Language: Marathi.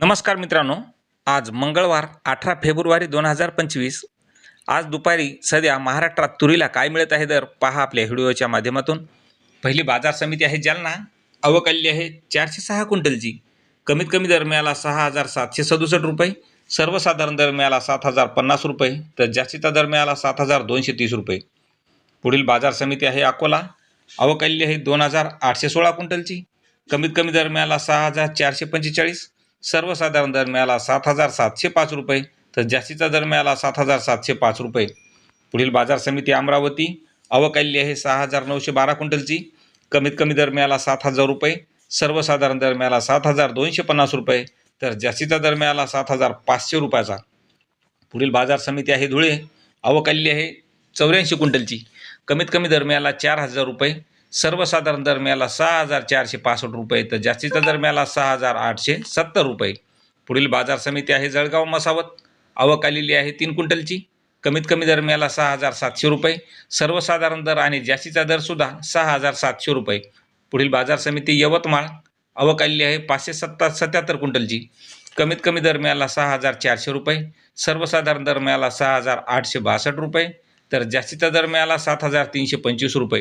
नमस्कार मित्रांनो आज मंगळवार अठरा फेब्रुवारी दोन हजार पंचवीस. आज दुपारी सध्या महाराष्ट्रात तुरीला काय मिळत आहे दर पहा आपल्या व्हिडिओच्या माध्यमातून. पहिली बाजार समिती आहे जालना अवकाल्य आहे चारशे सहा क्विंटलची. कमीत कमी दर मिळाला सहा हजार सातशे सदुसष्ट रुपये सर्वसाधारण दर मिळाला सात हजार पन्नास रुपये तर जास्तीचा दर मिळाला सात हजार दोनशे तीस रुपये. पुढील बाजार समिती आहे अकोला अवकाल्य आहे दोन हजार आठशे सोळा क्विंटलची. कमीत कमी दर मिळाला सहा हजार चारशे पंचेचाळीस सर्वसाधारण दर मिळाला सात हजार सातशे पाच रुपये तर जास्तीचा दर मिळाला सात हजार सातशे पाच रुपये. पुढील बाजार समिती अमरावती अवकाल्य आहे सहा हजार नऊशे बारा क्विंटलची. कमीत कमी दर मिळाला सात हजार रुपये सर्वसाधारण दर मिळाला सात हजार दोनशे पन्नास रुपये तर जास्तीचा दर मिळाला सात हजार पाचशे रुपयाचा. पुढील बाजार समिती आहे धुळे अवकाल्य आहे चौऱ्याऐंशी क्विंटलची. कमीत कमी दर मिळाला चार हजार रुपये सर्वसाधारण दर मिळाला सहा हजार चारशे पासष्ट रुपये तर जास्तीचा दर मिळाला सहा हजार आठशे सत्तर रुपये. पुढील बाजार समिती आहे जळगाव मसावत. आवक आलेली आहे तीन क्विंटलची. कमीत कमी दर मिळाला सहा हजार सातशे रुपये. सर्वसाधारण दर आणि जास्तीचा दरसुद्धा सहा हजार सातशे रुपये. पुढील बाजार समिती यवतमाळ. आवक आलेली आहे पाचशे सत्ता सत्याहत्तर क्विंटलची. कमीत कमी दर मिळाला सहा हजार चारशे रुपये. सर्वसाधारण दर मिळाला सहा हजार आठशे बासष्ट रुपये. तर जास्तीचा दर मिळाला सात हजार तीनशे पंचवीस रुपये.